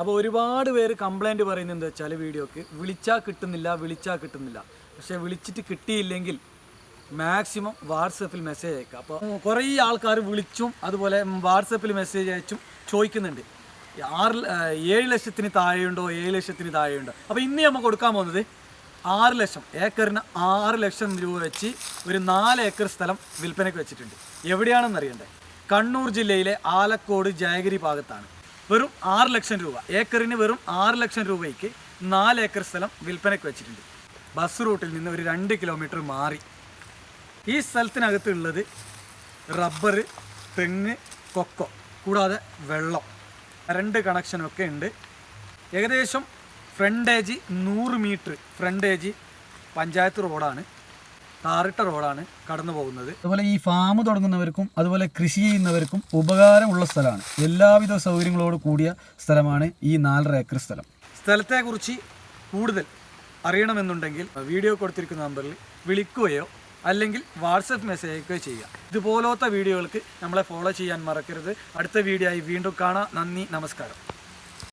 അപ്പോൾ ഒരുപാട് പേര് കംപ്ലൈന്റ് പറയുന്നത് എന്താ വെച്ചാൽ വീഡിയോക്ക് വിളിച്ചാൽ കിട്ടുന്നില്ല വിളിച്ചാൽ കിട്ടുന്നില്ല. പക്ഷേ വിളിച്ചിട്ട് കിട്ടിയില്ലെങ്കിൽ മാക്സിമം വാട്സപ്പിൽ മെസ്സേജ് അയക്കുക. അപ്പോൾ കുറേ ആൾക്കാർ വിളിച്ചും അതുപോലെ വാട്സപ്പിൽ മെസ്സേജ് അയച്ചും ചോദിക്കുന്നുണ്ട്. ആറ് ഏഴ് ലക്ഷത്തിന് താഴെയുണ്ടോ ഏഴ് ലക്ഷത്തിന് താഴെയുണ്ടോ? അപ്പോൾ ഇന്ന് നമ്മൾ കൊടുക്കാൻ പോകുന്നത് ആറ് ലക്ഷം. ഏക്കറിന് ആറ് ലക്ഷം രൂപ വെച്ച് ഒരു നാല് ഏക്കർ സ്ഥലം വിൽപ്പനയ്ക്ക് വെച്ചിട്ടുണ്ട്. എവിടെയാണെന്ന് അറിയണ്ടേ? കണ്ണൂർ ജില്ലയിലെ ആലക്കോട് ജയഗിരി ഭാഗത്താണ്. വെറും ആറ് ലക്ഷം രൂപ. ഏക്കറിന് വെറും ആറ് ലക്ഷം രൂപയ്ക്ക് നാല് ഏക്കർ സ്ഥലം വിൽപ്പനയ്ക്ക് വെച്ചിട്ടുണ്ട്. ബസ് റൂട്ടിൽ നിന്ന് ഒരു രണ്ട് കിലോമീറ്റർ മാറി. ഈ സ്ഥലത്തിനകത്തുള്ളത് റബ്ബർ തെങ്ങ് കൊക്കോ കൂടാതെ വെള്ളം. രണ്ട് കണക്ഷനൊക്കെ ഉണ്ട്. ഏകദേശം ഫ്രണ്ടേജ് നൂറ് മീറ്റർ ഫ്രണ്ടേജ് പഞ്ചായത്ത് റോഡാണ് ടാറിട്ട റോഡാണ് കടന്നു പോകുന്നത്. അതുപോലെ ഈ ഫാം തുടങ്ങുന്നവർക്കും അതുപോലെ കൃഷി ചെയ്യുന്നവർക്കും ഉപകാരമുള്ള സ്ഥലമാണ്. എല്ലാവിധ സൗകര്യങ്ങളോട് കൂടിയ സ്ഥലമാണ് ഈ നാലര ഏക്കർ സ്ഥലം. സ്ഥലത്തെക്കുറിച്ച് കൂടുതൽ അറിയണമെന്നുണ്ടെങ്കിൽ വീഡിയോ കൊടുത്തിരിക്കുന്ന നമ്പറിൽ വിളിക്കുകയോ അല്ലെങ്കിൽ വാട്സപ്പ് മെസ്സേജ് അയക്കുകയോ ചെയ്യുക. ഇതുപോലത്തെ വീഡിയോകൾക്ക് നമ്മളെ ഫോളോ ചെയ്യാൻ മറക്കരുത്. അടുത്ത വീഡിയോ ആയി വീണ്ടും കാണാം. നന്ദി നമസ്കാരം.